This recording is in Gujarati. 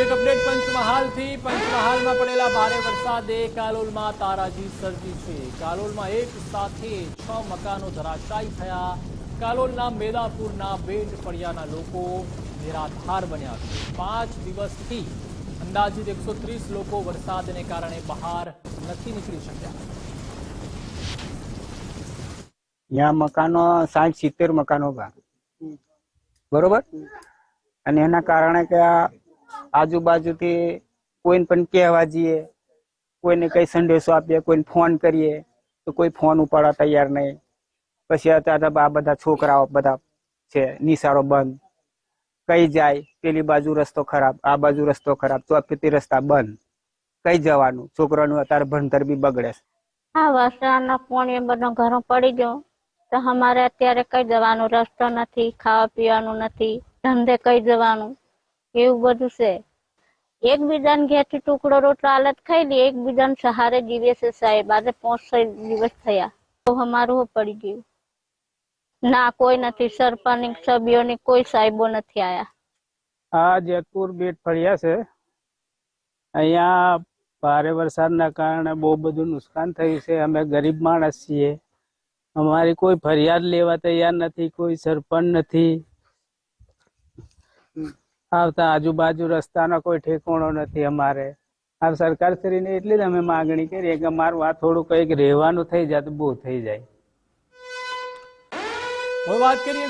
એક અપડેટ પંચમહાલથી પંચમહાલમાં પડેલા ભારે વરસાદે કાલોલમાં તારાજી સર્જી છે. કાલોલમાં એક સાથે છ મકાનો ધરાશાયી થયા. કાલોલના મેદાપુરના બેટ ફળિયાના લોકો નિરાધાર બન્યા છે. પાંચ દિવસથી અંદાજિત એકસો ત્રીસ લોકો વરસાદને કારણે બહાર નથી નીકળી શક્યા. ત્યાં મકાનો સાઠ સિત્તેર મકાનો બરોબર? અને એના કારણે કે આ આજુબાજુથી કોઈને પણ કહેવા જઈએ, કોઈને કઈ સંદેશો આપીએ, કોઈને ફોન કરીએ, તો કોઈ ફોન ઉપાડવા તૈયાર નહીં. પછી અત્યારે આ બધા છોકરાઓ બધા છે, નિશાળો બંધ. કઈ જાય, પેલી બાજુ રસ્તો ખરાબ, આ બાજુ રસ્તો ખરાબ ચોથી રસ્તા બંધ. કઈ જવાનું? છોકરાનું અત્યારે ભણતર બી બગડે છે. હા વરસાદના પાણી બધો ઘરો પડી ગયો. તો અમારે અત્યારે કઈ જવાનું? રસ્તો નથી ખાવા પીવાનું નથી. ધંધે કઈ જવાનું? એવું બધું છે. એકબીજાને ઘેરથી ટુકડો રોટલો હાલત ખાઈ લે એકબીજાને સહારે જીવે છે સાહેબ. આજે પાંચ છ દિવસ થયા. તો અમારું પડી ગયું? ના, કોઈ નથી. સરપંચ સભ્યોની, કોઈ સાહેબો નથી આયા. આ જેતપુર બેટ ફળિયા છે. અહીંયા ભારે વરસાદના કારણે બહુ બધું નુકસાન થયું છે. અમે ગરીબ માણસ છીએ. અમારી કોઈ ફરિયાદ લેવા તૈયાર નથી, કોઈ સરપંચ નથી. આવતા આજુબાજુ રસ્તાનો કોઈ ઠેકોણો નથી અમારે. આ સરકારશ્રીને એટલી જ અમે માગણી કરીએ કે અમારું આ થોડું કંઈક રહેવાનું થઈ જાય તો બહુ થઈ જાય. વાત કરીએ